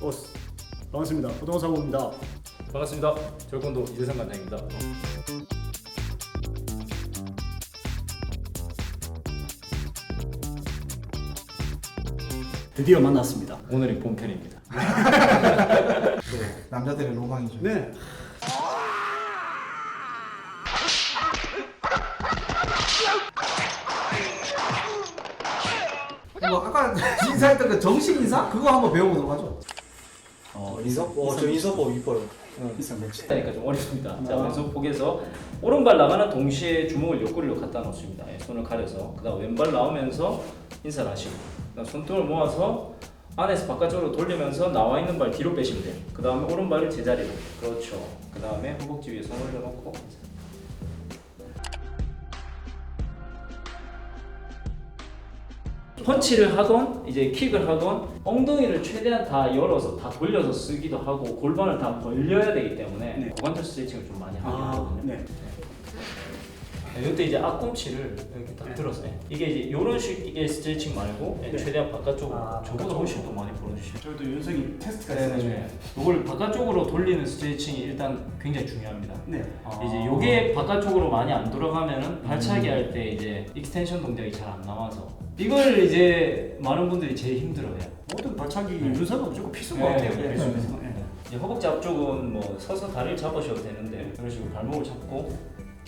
어, 반갑습니다. 고등어 사고입니다. 반갑습니다. 절권도 이대상 관장입니다. 드디어 만났습니다. 오늘이 본편입니다. 남자들의 로망이죠. 네. 뭐 아까 인사했던 그 정신 인사 그거 한번 배워보도록 하죠. 어, 인사법, 어, 저 인사법 이뻐요. 이상 merci. 그러니까 좀 어렵습니다. 자, 아. 왼손 포개서 오른발 나가는 동시에 주먹을 옆구리로 갖다 놓습니다. 예, 손을 가려서 그다음 왼발 나오면서 인사를 하시고 그다음 손등을 모아서 안에서 바깥쪽으로 돌리면서 나와 있는 발 뒤로 빼시면 돼요. 그 다음에 오른발을 제자리로 그렇죠. 그 다음에 허벅지 위에 손을 올려놓고 펀치를 하건 이제 킥을 하건 ong덩이를 최대한 다 열어서 다 돌려서 쓰기도 하고 골반을 다 벌려야 되기 때문에 네. 고관절 스트레칭을 좀 많이 하긴 아, 하거든요. 네. 네, 이때 이제 앞꿈치를 이렇게 딱 네. 들어서 요 이게 이제 이런 식의 스트레칭 말고 네. 최대한 바깥쪽으로 아, 저보다. 훨씬 더 많이 벌어주시면 저희도 윤성이 테스트가. 있어요. 이걸 바깥쪽으로 돌리는 스트레칭이 일단 굉장히 중요합니다. 네. 이제 요게 바깥쪽으로 많이 안 돌아가면은 발차기 할때 이제 익스텐션 동작이 잘 안 나와서 이걸 이제 많은 분들이 제일 힘들어해요. 모든 발차기 네. 유사가 무조건 필수인 네, 것 같아요. 네, 필수에서. 네. 이제 허벅지 앞쪽은 뭐 서서 다리를 잡으셔도 되는데 그런 식으로 발목을 잡고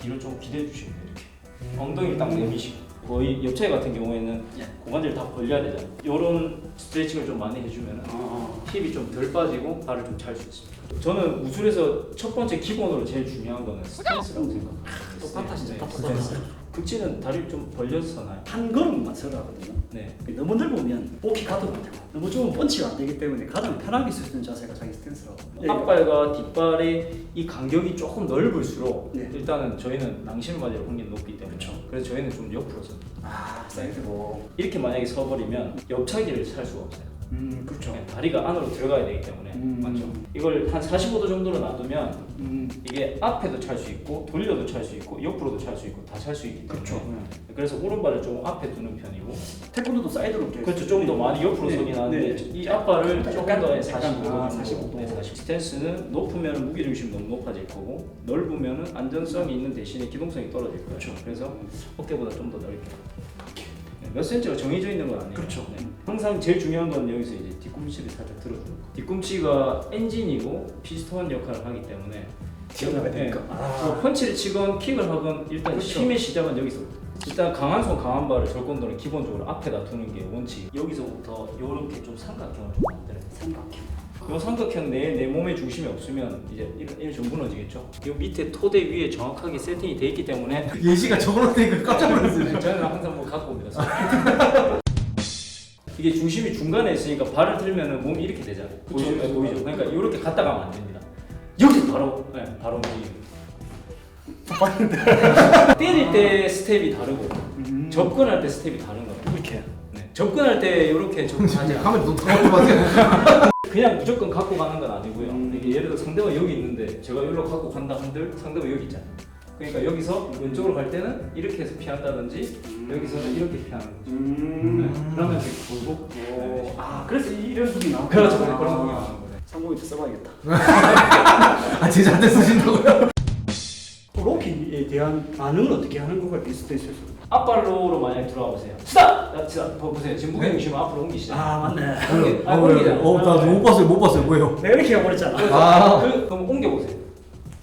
뒤로 좀 기대해 주시면 돼요 이렇게. 엉덩이를 딱 내미시고. 거의 옆차기 같은 경우에는 예. 고관절 다 벌려야 되잖아요. 이런 스트레칭을 좀 많이 해주면 아, 힙이 좀 덜 빠지고 발을 좀찰수 있습니다. 저는 무술에서 첫 번째 기본으로 제일 중요한 거는 스탠스라고 생각합니다. 똑같아 진짜. 네, 똑같아. 극치는 다리를 좀 벌려서 나요 한 걸음만 서로 하거든요. 네. 너무 넓으면 복이 가도 안 되고 너무 좁으면 펀치가 안 되기 때문에 가장 편하게 쓸 수 있는 자세가 자기 스탠스라고. 네. 앞발과 뒷발의 이 간격이 조금 넓을수록 네. 일단은 저희는 맞을 확률이 높기 때문에 그쵸. 그래서 저희는 좀 옆으로 서 아, 사이드고. 이렇게 만약에 서버리면 옆차기를 찰 수가 없어요 음, 그렇죠. 네, 다리가 안으로 들어가야 되기 때문에 음. 맞죠? 이걸 한 45도 정도로 놔두면 음, 이게 앞에도 찰 수 있고 돌려도 찰 수 있고 옆으로도 찰 수 있고 다 찰 수 있기 때문에 그렇죠. 그래서 오른발을 좀 앞에 두는 편이고 태권도도 사이드로. 그렇죠 좀더 많이 옆으로 네, 서긴 하는데 네. 이 앞발을 약간, 조금 더 약간, 45도 아, 정도 45도. 네, 40. 스탠스는 높으면 무게 중심이 너무 높아질 거고 넓으면 안전성이 있는 대신에 기동성이 떨어질 거예요 그렇죠. 그래서 어깨보다 좀 더 넓게 네, 몇 센치가 정해져 있는 건 아니에요 그렇죠. 네. 항상 제일 중요한 건 여기서 이제 뒤꿈치를 살짝 들어주는 거 뒤꿈치가 엔진이고 피스톤 역할을 하기 때문에 튀어나가야 되니까. 네. 아. 그 펀치를 치건 킥을 하건 일단 그렇죠. 힘의 시작은 여기서부터 일단 강한 손 강한 발을 절권도는 기본적으로 앞에다 두는 게 원칙 여기서부터 이렇게 좀 삼각형을 좀 만들어요 삼각형. 이 삼각형 내에 내 몸의 중심이 없으면 이제 이런 이런 좀 무너지겠죠 이 밑에 토대 위에 정확하게 세팅이 돼 있기 때문에 예시가 적어놓으니까 깜짝 놀랐어요. 저는 항상 뭐 갖고 옵니다 이게 중심이 중간에 있으니까 발을 들면은 몸이 이렇게 되잖아요 보이죠? 네, 보이죠? 그러니까 이렇게 갔다 가면 안 됩니다 여기 바로 네, 바로 움직이고 때릴 때 스텝이 다르고 음. 접근할 때 스텝이 다른 거예요. 이렇게. 네. 접근할 때 이렇게 접근하지 않아요. 카메라 너무 더럽게 마세요. 그냥 무조건 갖고 가는 건 아니고요. 음. 이게 예를 들어 상대가 여기 있는데 제가 여기로 갖고 간다 한들 상대가 여기 있잖아요. 그러니까 여기서 왼쪽으로 갈 때는 이렇게 해서 피한다든지 여기서는 이렇게 피하는 거죠. 네. 음. 그러면 이렇게 돌고 오. 아, 그래서 이런 분이 나오고. 그렇죠. 네, 그런 분이 나오는 거예요. 상공이 써봐야겠다. 아 제자한테 쓰신다고요? 로키에 대한 반응을 어떻게 하는 거가 비슷했어요. 앞발로로 만약에 들어와 보세요. 스탑! 자, 자, 보- 보세요. 지금 무게 중심을 앞으로 옮기시잖아요. 아, 맞네. 옮기- 아, 어, 왜? 옮기잖아요. 어, 나못 봤어요, 못 봤어요, 뭐예요? 내가 이렇게 해버렸잖아. 아. 그, 그럼 옮겨 보세요.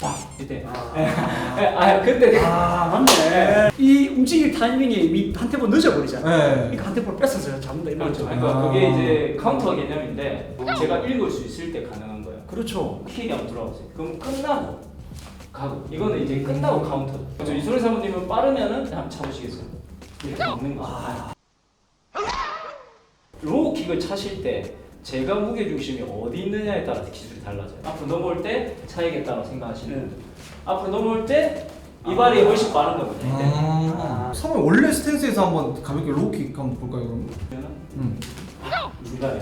빡! 이때. 아. 네, 아, 근데 아 맞네. 이 움직임 타이밍이 미- 한 템포 늦어 버리잖아. 네. 그러니까 한 템포 뺏어서 잡는다 이런 그렇죠. 거죠. 그러니까 아. 그게 이제 카운터 개념인데 제가 읽을 수 있을 때 가능한 거예요. 그렇죠. 킥이 한번 들어가보세요. 그럼 끝나고 가고 이거는 이제 끝나고 카운터. 그렇죠. 이소리 사모님은 빠르면은 한번 차보시겠어요? 이렇게 막는 거죠. 아. 로우 킥을 차실 때 제가 무게 중심이 어디 있느냐에 따라서 기술이 달라져요. 앞으로 넘어올 때 차이겠다고 생각하시는 네. 앞으로 넘어올 때 이 발이 훨씬 빠른 거거든요. 아. 사모님 원래 스탠스에서 한번 가볍게 로우킥 한번 볼까요, 그럼? 그러면은 음. 중간에.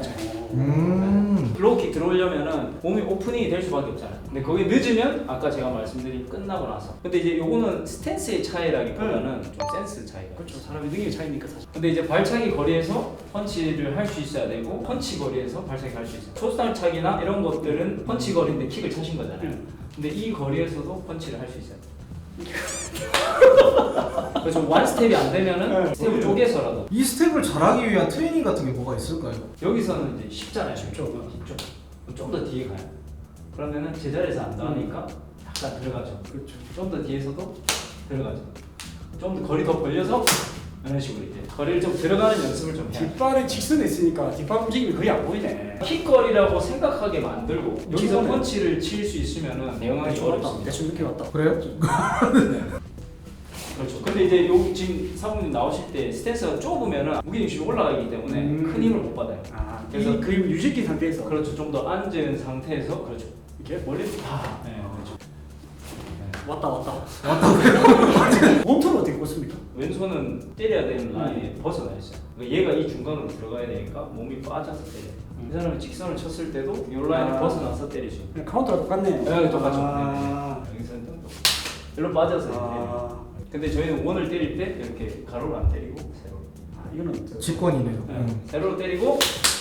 음. 로우킥 들어오려면은 몸이 오프닝이 될 수밖에 없잖아요. 근데 거기 늦으면 아까 제가 말씀드린 끝나고 나서. 근데 이제 요거는 스탠스의 차이라기보다는 좀 센스 차이가. 그렇죠. 사람의 능력의 차이니까 사실. 근데 이제 발차기 거리에서 펀치를 할 수 있어야 되고 펀치 거리에서 발차기 할 수 있어요. 초스tar차기나 이런 것들은 펀치 거리인데 킥을 차신 거잖아요. 응. 근데 이 거리에서도 펀치를 할 수 있어요. 그래서 원 스텝이 안 되면은 네. 스텝을 쪼개서라도 이 스텝을 잘하기 위한 트레이닝 같은 게 뭐가 있을까요? 여기서는 이제 쉽잖아요. 쉽죠. 쉽죠. 좀 더 뒤에 가요. 그러면은 제자리에서 안 나오니까 약간 들어가죠. 그렇죠. 좀 더 뒤에서도 들어가죠. 좀 더 거리 더 벌려서 이런 식으로 이제 거리를 좀 들어가는 연습을 좀 해요. 뒷발에 직선에 있으니까 뒷발 움직임이 거의 안 보이네. 킥거리라고 생각하게 만들고 여기서. 펀치를 칠 수 있으면은 대충 왔다. 어렵습니다. 대충 느낌 왔다. 그래요? 그렇죠. 근데 이제 여기 지금 사모님 나오실 때 스탠스가 좁으면은 무게중심이 올라가기 때문에 음. 큰 힘을 못 받아요. 아, 그래서- 이 그림 유지기 상태에서 그렇죠. 좀 더 앉은 상태에서 그렇죠. 이렇게 원래 다 네, 그렇죠. 왔다 왔다. 왔다. 몸통은 어떻게 꽂습니까? 왼손은 때려야 되는 라인에 벗어나 있어요. 그러니까 얘가 이 중간으로 들어가야 되니까 몸이 빠져서 때려. 이 사람은 직선을 쳤을 때도 이 라인을 아. 벗어나서. 그냥 카운터랑 똑같네. 네, 똑같죠. 아, 네, 네. 여기서는 또 일로 빠져서 때려요. 아, 근데 저희는 원을 때릴 때 이렇게 가로로 안 때리고 세로로. 아, 이거는 저- 직권이네요. 네. 음. 세로로 때리고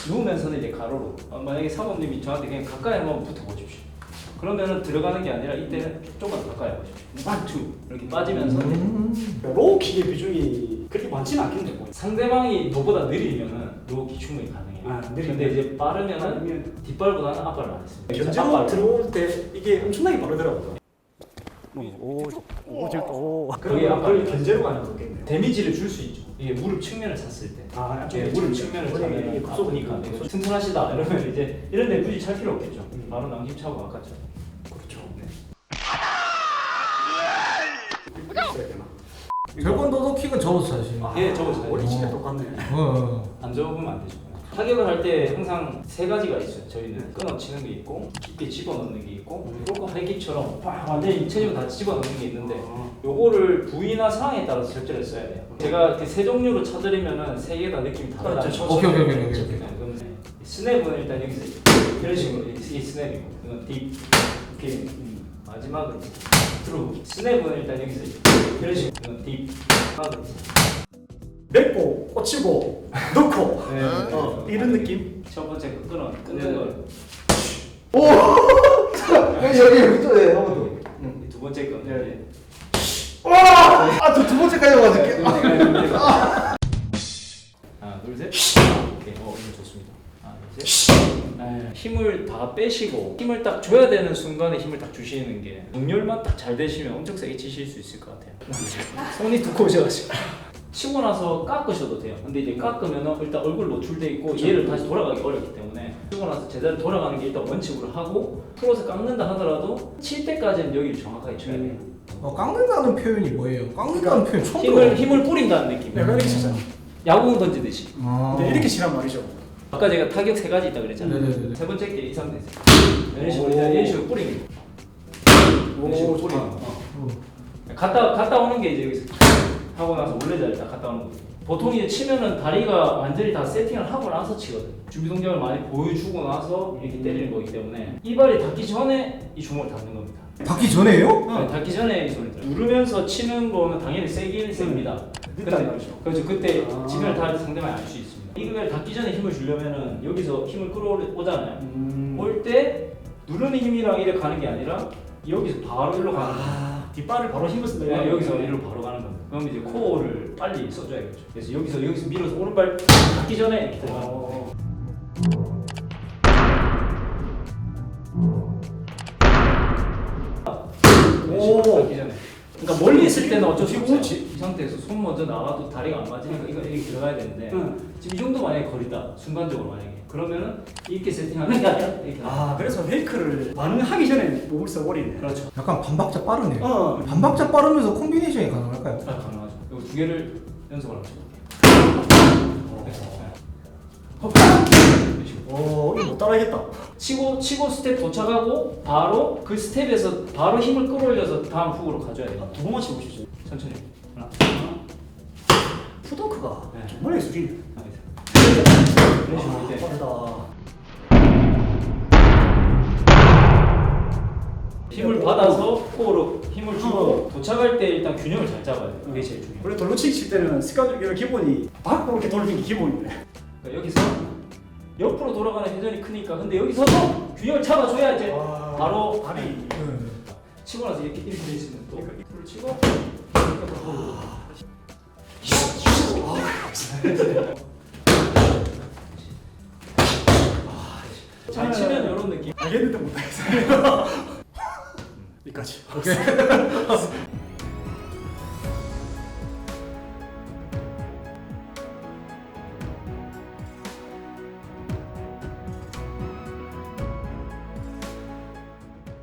누우면서는 이제 가로로. 어, 만약에 사모님이 저한테 그냥 가까이 한번 붙어보십시오. 그러면은 들어가는 게 아니라 이때는 조금만 더 가까이 와보십시오. 원, 투 이렇게 빠지면서 음. 로우킥의 비중이 그렇게 많지는 않겠는데 뭐. 상대방이 너보다 느리면은 로우킥 충분히 가능해요. 아, 느리면. 근데 이제 빠르면은 빠르면. 뒷발보다는 앞발을 안 했습니다. 견제로 앞발로. 들어올 때 이게 엄청나게 빠르더라고요. 오, 오, 오, 저- 오. 그게. 그걸 견제로 가는 거겠네요. 데미지를 줄 수 있죠. 이게 무릎 측면을 찼을 때. 아, 안쪽에 예, 무릎 측면. 측면을 차면 네, 튼튼하시다 이러면 이제 이런 데 굳이 찰 필요 없겠죠. 음. 바로 낭심 차고 아깝죠. 그렇죠. 네. 있어야 되나? 결권도도 킥은 접어서 차시. 아, 예, 저거 잘 원리 진짜 어. 똑같네. 어. 안 접으면 안 되죠. 타격을 할 때 항상 세 가지가 있어요. 저희는 끊어치는 게 있고 깊게 집어넣는 게 있고 음. 그리고 하이킥처럼 팍 완전히 체중을 다 집어넣는 게 있는데 아. 요거를 부위나 상황에 따라서 절제를 써야 돼요. 제가 이렇게 세 종류로 쳐드리면은 세 개 다 느낌이 다르다. 그렇죠. 오케이, 오케이, 오케이, 오케이, 오케이. 네, 그럼 네. 스냅은 일단 여기서 이런 식으로 이게 스냅이고 이건 딥 이렇게 음, 마지막은 트루 스냅은 일단 여기서 이런 식으로 이건 딥 마지막은 맺고 꽂히고 넣고 네, 네, 네. 어, 이런 느낌. 첫 번째 그 끊어 네. 끊는 걸. 여기 여기 또 예, 한번 더. 이두 번째 건 네. 와! 아, 저 두 번째까지 와줄게. 하나 둘 셋. 오케이 어 이거 좋습니다. 하나 둘 셋. 네, 힘을 다 빼시고 힘을 딱 줘야 되는 순간에 힘을 딱 주시는 게 응렬만 딱 잘 되시면 엄청 세게 치실 수 있을 것 같아요. 손이 두꺼우셔가지고 치고 나서 깎으셔도 돼요. 근데 이제 깎으면 일단 얼굴 노출돼 있고 얘를 다시 돌아가기 어렵기 때문에 치고 나서 제자리 돌아가는 게 일단 원칙으로 하고 풀어서 깎는다 하더라도 칠 때까지는 여기를 정확하게 쳐야 돼요. 어, 깎는다는 표현이 뭐예요? 깎는다는 표현 처음 힘을 들어. 힘을 뿌린다는 느낌. 내가 이렇게 치잖아. 야구공 던지듯이. 아. 근데 이렇게 치란 말이죠. 아까 제가 타격 세 가지 있다 그랬잖아요. 네네네. 세 번째 게이 상태에서 이런 식으로 오. 이제 이런 식으로 뿌리는 거. 이런 식으로 오, 뿌리는. 거. 어. 어. 갔다 갔다 오는 게 이제 여기서 하고 나서 원래 자리 딱 갔다 오는 거. 보통 이제 치면은 다리가 완전히 다 세팅을 하고 나서 치거든. 준비 동작을 많이 보여주고 나서 이렇게 때리는 거기 때문에 이발이 닿기 전에 이 주먹을 닿는 겁니다. 닿기 전에요? 네, 닿기 전에 이 소리 들어. 누르면서 치는 거는 당연히 세긴 셉니다. 늦단 말이죠. 그렇죠. 그때 아. 지면을 다 상대방이 알 수 있습니다. 이걸 닿기 전에 힘을 주려면은 여기서 힘을 끌어오잖아요. 음. 올 때 누르는 힘이랑 이렇게 가는 게 아니라 여기서 바로 일로 가는 거예요. 아, 뒷발을 바로 힘을 쓴다. 네, 여기서 일로 바로 가는 겁니다. 그럼 이제 코어를 빨리 써줘야겠죠. 그래서 여기서 여기서 밀어서 오른발 닿기 전에 이렇게 들어가는 거예요. 그러니까 멀리 있을 때는 어쩔 수 없어요. 이 상태에서 손 먼저 나가도 다리가 안 맞으니까 이거 이렇게 들어가야 되는데 응. 지금 이 정도 만약에 거리다 순간적으로 만약에 그러면은 이렇게 세팅하는 게 아니라 이렇게 아, 그래서 페이크를 반응하기 전에 몸을 써버리네. 그렇죠. 약간 반박자 빠르네요. 어. 반박자 빠르면서 콤비네이션이 가능할까요? 아, 가능하죠. 이거 두 개를 연습을 하시볼 오, 이거 못 따라하겠다. 치고 치고 스텝 도착하고 바로 그 스텝에서 바로 힘을 끌어올려서 다음 훅으로 가져야 돼요. 두 번만 치보시죠. 천천히. 하나, 푸더크가 네. 정말 예술이네. 셋. 이런 식으로 이렇게 빠르다. 힘을 받아서 코어로 힘을 주고 도착할 때 일단 균형을 잘 잡아야 돼요. 그게 제일 중요해요. 원래 돌로치기 칠 때는 습관적으로 기본이 밖으로 이렇게 돌리는 게 기본인데. 그러니까 여기서 옆으로 돌아가는 회전이 크니까 근데 여기서도 균형을 잡아줘야 이제 와. 바로 발이. 치고 나서 이렇게 이렇게 돼 있으면 또 풀을 치고 이렇게 또 돌고. 잘 치면 이런 느낌. 알겠는데 못하겠어요. 여기까지.